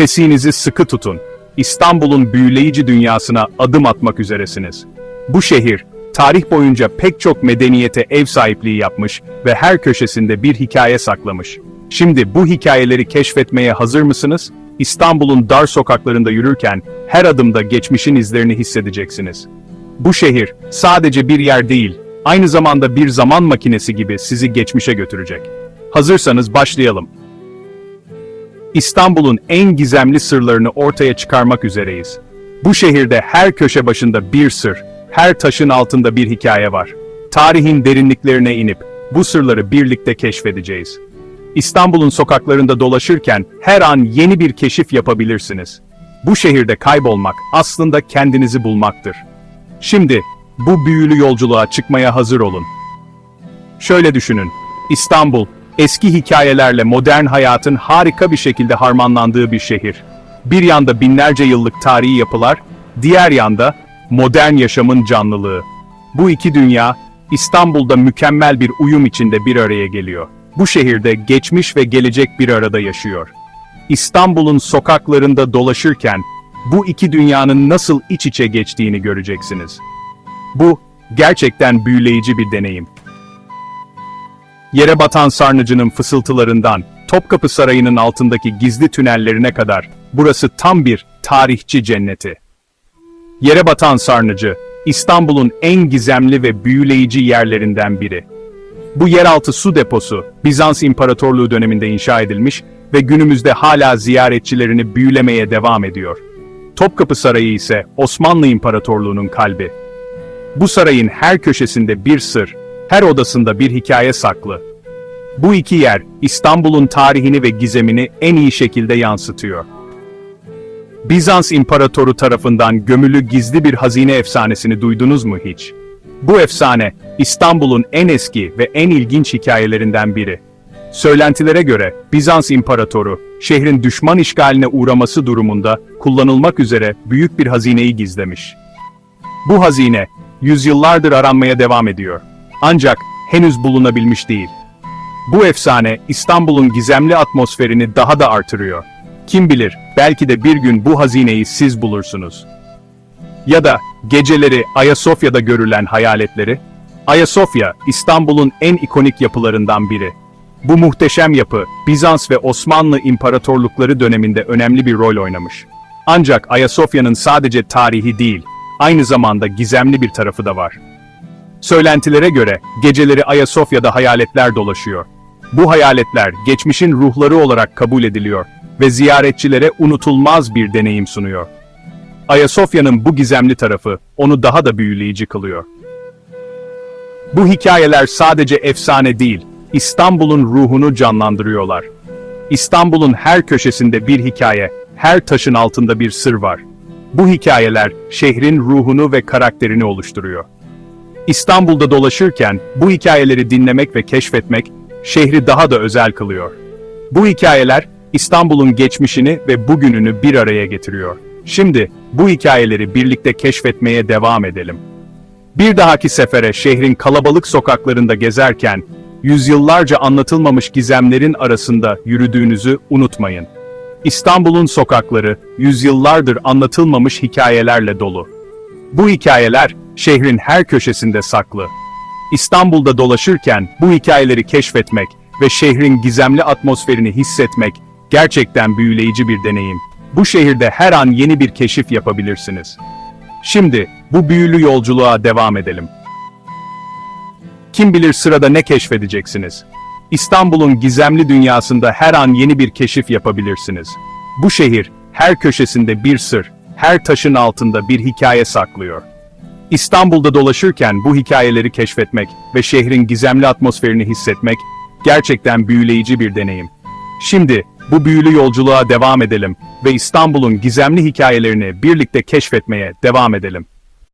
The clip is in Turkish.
Nefesinizi sıkı tutun. İstanbul'un büyüleyici dünyasına adım atmak üzeresiniz. Bu şehir, tarih boyunca pek çok medeniyete ev sahipliği yapmış ve her köşesinde bir hikaye saklamış. Şimdi bu hikayeleri keşfetmeye hazır mısınız? İstanbul'un dar sokaklarında yürürken her adımda geçmişin izlerini hissedeceksiniz. Bu şehir sadece bir yer değil, aynı zamanda bir zaman makinesi gibi sizi geçmişe götürecek. Hazırsanız başlayalım. İstanbul'un en gizemli sırlarını ortaya çıkarmak üzereyiz. Bu şehirde her köşe başında bir sır, her taşın altında bir hikaye var. Tarihin derinliklerine inip bu sırları birlikte keşfedeceğiz. İstanbul'un sokaklarında dolaşırken her an yeni bir keşif yapabilirsiniz. Bu şehirde kaybolmak aslında kendinizi bulmaktır. Şimdi bu büyülü yolculuğa çıkmaya hazır olun. Şöyle düşünün. İstanbul, eski hikayelerle modern hayatın harika bir şekilde harmanlandığı bir şehir. Bir yanda binlerce yıllık tarihi yapılar, diğer yanda modern yaşamın canlılığı. Bu iki dünya, İstanbul'da mükemmel bir uyum içinde bir araya geliyor. Bu şehirde geçmiş ve gelecek bir arada yaşıyor. İstanbul'un sokaklarında dolaşırken, bu iki dünyanın nasıl iç içe geçtiğini göreceksiniz. Bu, gerçekten büyüleyici bir deneyim. Yere batan sarnıcının fısıltılarından, Topkapı Sarayı'nın altındaki gizli tünellerine kadar, burası tam bir tarihçi cenneti. Yere batan sarnıcı, İstanbul'un en gizemli ve büyüleyici yerlerinden biri. Bu yeraltı su deposu, Bizans İmparatorluğu döneminde inşa edilmiş ve günümüzde hala ziyaretçilerini büyülemeye devam ediyor. Topkapı Sarayı ise Osmanlı İmparatorluğu'nun kalbi. Bu sarayın her köşesinde bir sır, her odasında bir hikaye saklı. Bu iki yer, İstanbul'un tarihini ve gizemini en iyi şekilde yansıtıyor. Bizans İmparatoru tarafından gömülü gizli bir hazine efsanesini duydunuz mu hiç? Bu efsane, İstanbul'un en eski ve en ilginç hikayelerinden biri. Söylentilere göre Bizans İmparatoru, şehrin düşman işgaline uğraması durumunda kullanılmak üzere büyük bir hazineyi gizlemiş. Bu hazine, yüzyıllardır aranmaya devam ediyor. Ancak henüz bulunabilmiş değil. Bu efsane İstanbul'un gizemli atmosferini daha da artırıyor. Kim bilir, belki de bir gün bu hazineyi siz bulursunuz. Ya da geceleri Ayasofya'da görülen hayaletleri. Ayasofya, İstanbul'un en ikonik yapılarından biri. Bu muhteşem yapı, Bizans ve Osmanlı İmparatorlukları döneminde önemli bir rol oynamış. Ancak Ayasofya'nın sadece tarihi değil, aynı zamanda gizemli bir tarafı da var. Söylentilere göre geceleri Ayasofya'da hayaletler dolaşıyor. Bu hayaletler geçmişin ruhları olarak kabul ediliyor ve ziyaretçilere unutulmaz bir deneyim sunuyor. Ayasofya'nın bu gizemli tarafı onu daha da büyüleyici kılıyor. Bu hikayeler sadece efsane değil, İstanbul'un ruhunu canlandırıyorlar. İstanbul'un her köşesinde bir hikaye, her taşın altında bir sır var. Bu hikayeler şehrin ruhunu ve karakterini oluşturuyor. İstanbul'da dolaşırken bu hikayeleri dinlemek ve keşfetmek şehri daha da özel kılıyor. Bu hikayeler İstanbul'un geçmişini ve bugününü bir araya getiriyor. Şimdi bu hikayeleri birlikte keşfetmeye devam edelim. Bir dahaki sefere şehrin kalabalık sokaklarında gezerken yüzyıllarca anlatılmamış gizemlerin arasında yürüdüğünüzü unutmayın. İstanbul'un sokakları yüzyıllardır anlatılmamış hikayelerle dolu. Bu hikayeler şehrin her köşesinde saklı. İstanbul'da dolaşırken bu hikayeleri keşfetmek ve şehrin gizemli atmosferini hissetmek gerçekten büyüleyici bir deneyim. Bu şehirde her an yeni bir keşif yapabilirsiniz. Şimdi bu büyülü yolculuğa devam edelim. Kim bilir sırada ne keşfedeceksiniz? İstanbul'un gizemli dünyasında her an yeni bir keşif yapabilirsiniz. Bu şehir her köşesinde bir sır, her taşın altında bir hikaye saklıyor. İstanbul'da dolaşırken bu hikayeleri keşfetmek ve şehrin gizemli atmosferini hissetmek gerçekten büyüleyici bir deneyim. Şimdi bu büyülü yolculuğa devam edelim ve İstanbul'un gizemli hikayelerini birlikte keşfetmeye devam edelim.